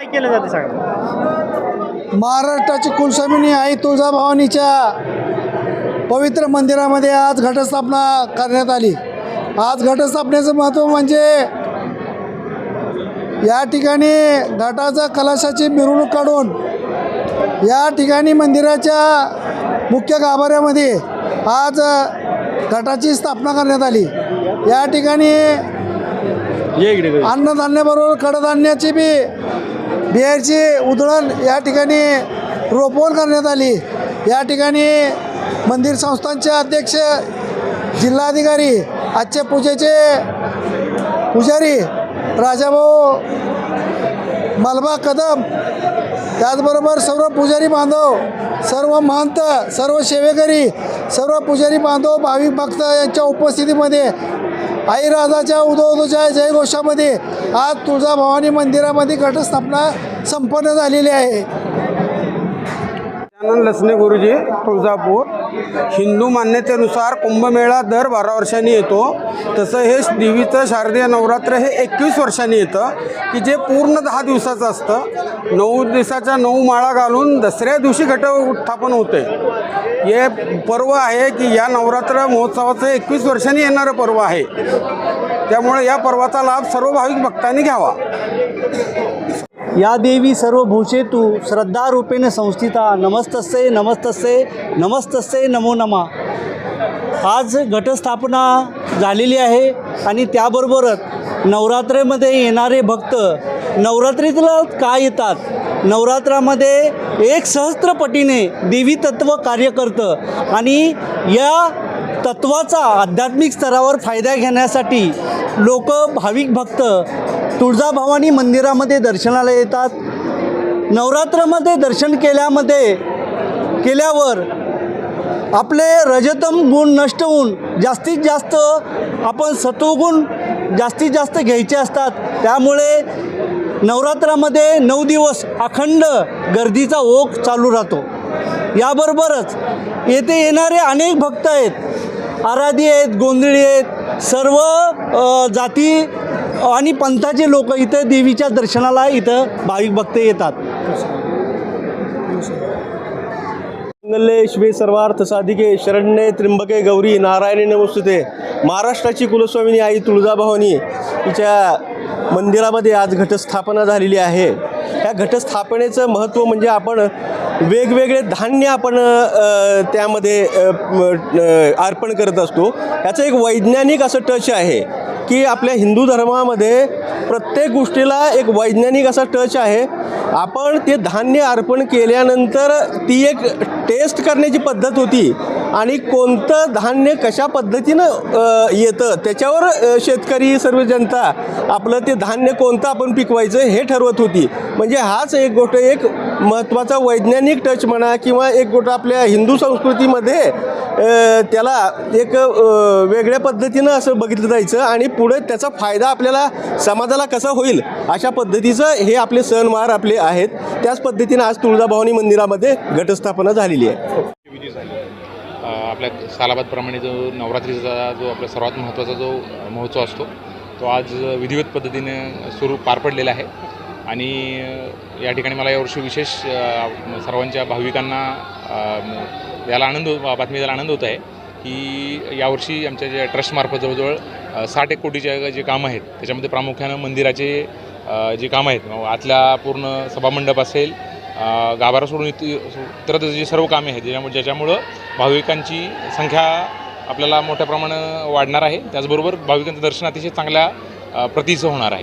काय केलं जाते सांगा? महाराष्ट्राची कुलस्वामिनी आई तुळजाभवानीच्या पवित्र मंदिरामध्ये आज घटस्थापना करण्यात आली. आज घटस्थापनेचं महत्त्व म्हणजे या ठिकाणी घटाचा कलशाची मिरवणूक काढून या ठिकाणी मंदिराच्या मुख्य गाभाऱ्यामध्ये आज घटाची स्थापना करण्यात आली. या ठिकाणी ये इकडे अन्नधान्याबरोबर कडधान्याची बी बियाची उधळण या ठिकाणी रोपवण करण्यात आली. या ठिकाणी मंदिर संस्थांचे अध्यक्ष जिल्हाधिकारी आजचे पूजेचे पुजारी राजाभाऊ मलबा कदम त्याचबरोबर सर्व पुजारी बांधव सर्व महंत सर्व सेवेकरी सर्व पुजारी बांधव भाविक भक्त यांच्या उपस्थितीमध्ये आईराजाच्या उदोदोच्या जयघोषामध्ये आज तुळजाभवानी मंदिरामध्ये घटस्थापना संपन्न झालेली आहे. गजानन लसणे गुरुजी तुळजापूर. हिंदू मान्यतेनुसार कुंभमेळा दर बारा वर्षांनी येतो. तसं हे देवीचं शारदीय नवरात्र हे एकवीस वर्षांनी येतं की जे पूर्ण दहा दिवसाचं असतं. नऊ दिवसाच्या नऊ माळा घालून दसऱ्या दिवशी घट उत्थापन होते. हे पर्व आहे की या नवरात्र महोत्सवाचं एकवीस वर्षांनी येणारं पर्व आहे. त्यामुळे या पर्वाचा लाभ सर्व भाविक भक्तांनी घ्यावा. या देवी सर्व भूषेतू श्रद्धारूपेण संस्थिता. नमस्तस्ये नमस्तस्ये नमस्तस्ये नमो नमा. आज घटस्थापना झालेली आहे आणि त्याबरोबरच नवरात्रेमध्ये येणारे भक्त नवरात्रीतला का येतात? नवरात्रामध्ये एक सहस्त्रपटीने देवी तत्त्व कार्य करतं आणि या तत्वाचा आध्यात्मिक स्तरावर फायदा घेण्यासाठी लोक भाविक भक्त तुळजाभवानी मंदिरामध्ये दर्शनाला येतात. नवरात्रामध्ये दर्शन केल्यामध्ये केल्यावर आपले रजतम गुण नष्ट होऊन जास्तीत जास्त आपण सत्वगुण जास्तीत जास्त घ्यायचे असतात. त्यामुळे नवरात्रामध्ये नऊ दिवस अखंड गर्दीचा ओघ चालू राहतो. याबरोबरच येथे येणारे अनेक भक्त आहेत. आराधी आहेत गोंधळी आहेत. सर्व जाती आणि पंथाचे लोक इथं देवीच्या दर्शनाला इथं भाविक भक्त येतात. मंगल्ये शिवे सर्वार्थ साधिके शरण्ये त्र्यंबके गौरी नारायणी नमस्ते महाराष्ट्राची कुलस्वामिनी आई तुळजाभवानी हिच्या मंदिरामध्ये आज घटस्थापना झालेली आहे. ह्या घटस्थापनेचं महत्त्व म्हणजे आपण वेगवेगळे धान्य आपण त्यामध्ये अर्पण करत असतो. ह्याचं एक वैज्ञानिक असं टच आहे. की आपल्या हिंदू धर्मामध्ये प्रत्येक गोष्टीला एक वैज्ञानिक असा टच आहे. आपण ते धान्य अर्पण केल्यानंतर ती एक टेस्ट करण्याची पद्धत होती. आणि कोणतं धान्य कशा पद्धतीनं येतं त्याच्यावर शेतकरी सर्व जनता आपलं ते धान्य कोणतं आपण पिकवायचं हे ठरवत होती. म्हणजे हाच एक गोष्ट एक महत्त्वाचा वैज्ञानिक टच म्हणा किंवा एक गोट आपल्या हिंदू संस्कृतीमध्ये त्याला एक वेगळ्या पद्धतीनं असं बघितलं जायचं आणि पुढे त्याचा फायदा आपल्याला समाजाला कसा होईल अशा पद्धतीचं हे आपले सणवार आपले आहेत. त्याच पद्धतीनं आज तुळजाभवानी मंदिरामध्ये घटस्थापना झालेली आहे. आपल्या सालाबादप्रमाणे जो नवरात्रीचा जो आपला सर्वात महत्त्वाचा जो महोत्सव असतो तो आज विधिवत पद्धतीने सुरू पार पडलेला आहे. आणि या ठिकाणी मला यावर्षी विशेष सर्वांच्या भाविकांना याला आनंद बातमी द्यायला आनंद होत आहे की यावर्षी आमच्या ज्या ट्रस्टमार्फत जवळजवळ साठ एक कोटीच्या जे कामं आहेत त्याच्यामध्ये प्रामुख्यानं मंदिराचे जे कामं आहेत आतल्या पूर्ण सभामंडप असेल गाभारा सोडून इथे जे सर्व कामे आहेत ज्याच्यामुळे ज्याच्यामुळं भाविकांची संख्या आपल्याला मोठ्या प्रमाणात वाढणार आहे. त्याचबरोबर भाविकांचं दर्शन अतिशय चांगल्या प्रतीचं होणार आहे.